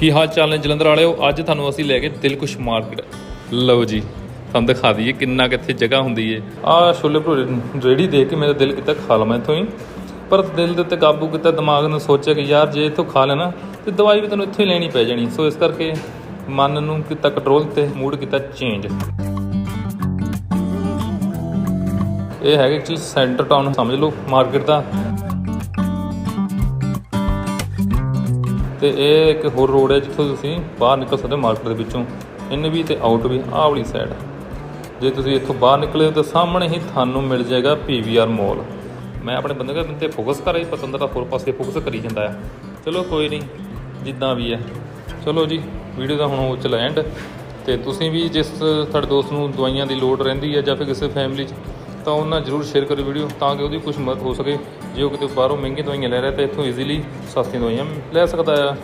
ਕੀ ਹਾਲ ਚਾਲ ਨੇ ਜਲੰਧਰ ਵਾਲਿਓ? ਅੱਜ ਤੁਹਾਨੂੰ ਅਸੀਂ ਲੈ ਕੇ ਦਿਲਕੁਸ਼ ਮਾਰਕੀਟ। ਲਓ ਜੀ, ਤੁਹਾਨੂੰ ਦਿਖਾ ਦਈਏ ਕਿੰਨਾ ਕਿੱਥੇ ਜਗ੍ਹਾ ਹੁੰਦੀ ਏ। ਆਹ ਛੋਲੇ ਭਟੂਰੇ ਰੇੜੀ ਦੇਖ ਕੇ ਮੇਰਾ ਦਿਲ ਕੀਤਾ ਖਾ ਲਵਾਂ ਇੱਥੋਂ ਹੀ। ਪਰ ਦਿਲ ਦੇ ਉੱਤੇ ਕਾਬੂ ਕੀਤਾ, ਦਿਮਾਗ ਨੂੰ ਸੋਚਿਆ ਕਿ ਯਾਰ ਜੇ ਇੱਥੋਂ ਖਾ ਲੈਣਾ, ਤੇ ਦਵਾਈ ਵੀ ਤੈਨੂੰ ਇੱਥੋਂ ਹੀ ਲੈਣੀ ਪੈ ਜਾਣੀ। ਸੋ ਇਸ ਕਰਕੇ ਮਨ ਨੂੰ ਕੀਤਾ ਕੰਟਰੋਲ ਤੇ ਮੂਡ ਕੀਤਾ ਚੇਂਜ ਇਹ ਹੈਗਾ ਐਕਚੁਅਲੀ ਸੈਂਟਰ ਟਾਊਨ ਸਮਝ ਲਓ ਮਾਰਕੀਟ ਦਾ। ਤੇ ਇਹ ਇੱਕ ਹੋਰ ਰੋਡ ਹੈ ਜਿੱਥੋਂ ਤੁਸੀਂ ਬਾਹਰ ਨਿਕਲ ਸਕਦੇ ਹੋ ਮਾਰਕੀਟ ਦੇ ਵਿੱਚੋਂ। ਇਨ ਵੀ ਤੇ ਆਊਟ ਵੀ, ਆਹ ਵਾਲੀ ਸਾਈਡ ਜੇ ਤੁਸੀਂ ਇੱਥੋਂ ਬਾਹਰ ਨਿਕਲੇ ਹੋ ਤਾਂ ਸਾਹਮਣੇ ਹੀ ਤੁਹਾਨੂੰ ਮਿਲ ਜਾਏਗਾ ਪੀਵੀਆਰ ਮਾਲ ਮੈਂ ਆਪਣੇ ਬੰਦੇ ਦੇ ਤੇ ਫੋਕਸ ਕਰ ਰਹੀ ਪਤੰਦਰ ਦਾ ਹੋਰ ਪਾਸੇ ਫੋਕਸ ਕਰੀ ਜਾਂਦਾ ਆ। ਚਲੋ ਕੋਈ ਨਹੀਂ, ਜਿੱਦਾਂ ਵੀ ਹੈ। ਚਲੋ ਜੀ ਵੀਡੀਓ ਦਾ ਹੁਣ ਉਹ ਚਲਾ ਐਂਡ ਤੇ ਤੁਸੀਂ ਵੀ ਜਿਸ ਤੁਹਾਡੇ ਦੋਸਤ ਨੂੰ ਦਵਾਈਆਂ ਦੀ ਲੋੜ ਰਹਿੰਦੀ ਹੈ ਜਾਂ ਫਿਰ ਕਿਸੇ ਫੈਮਿਲੀ 'ਚ ਤਾਂ ਉਹਨਾਂ ਜਰੂਰ ਸ਼ੇਅਰ ਕਰਿਓ ਵੀਡੀਓ ਤਾਂ ਕਿ ਉਹਦੀ ਕੁਝ ਮਦਦ ਹੋ ਸਕੇ। ਜੇ ਉਹ ਕਿਤੇ ਬਾਹਰੋਂ ਮਹਿੰਗੀ ਦਵਾਈਆਂ ਲੈ ਰਿਹਾ ਤਾਂ ਇੱਥੋਂ ਈਜ਼ੀਲੀ ਸਸਤੀ ਦਵਾਈਆਂ ਲੈ ਸਕਦਾ ਆ।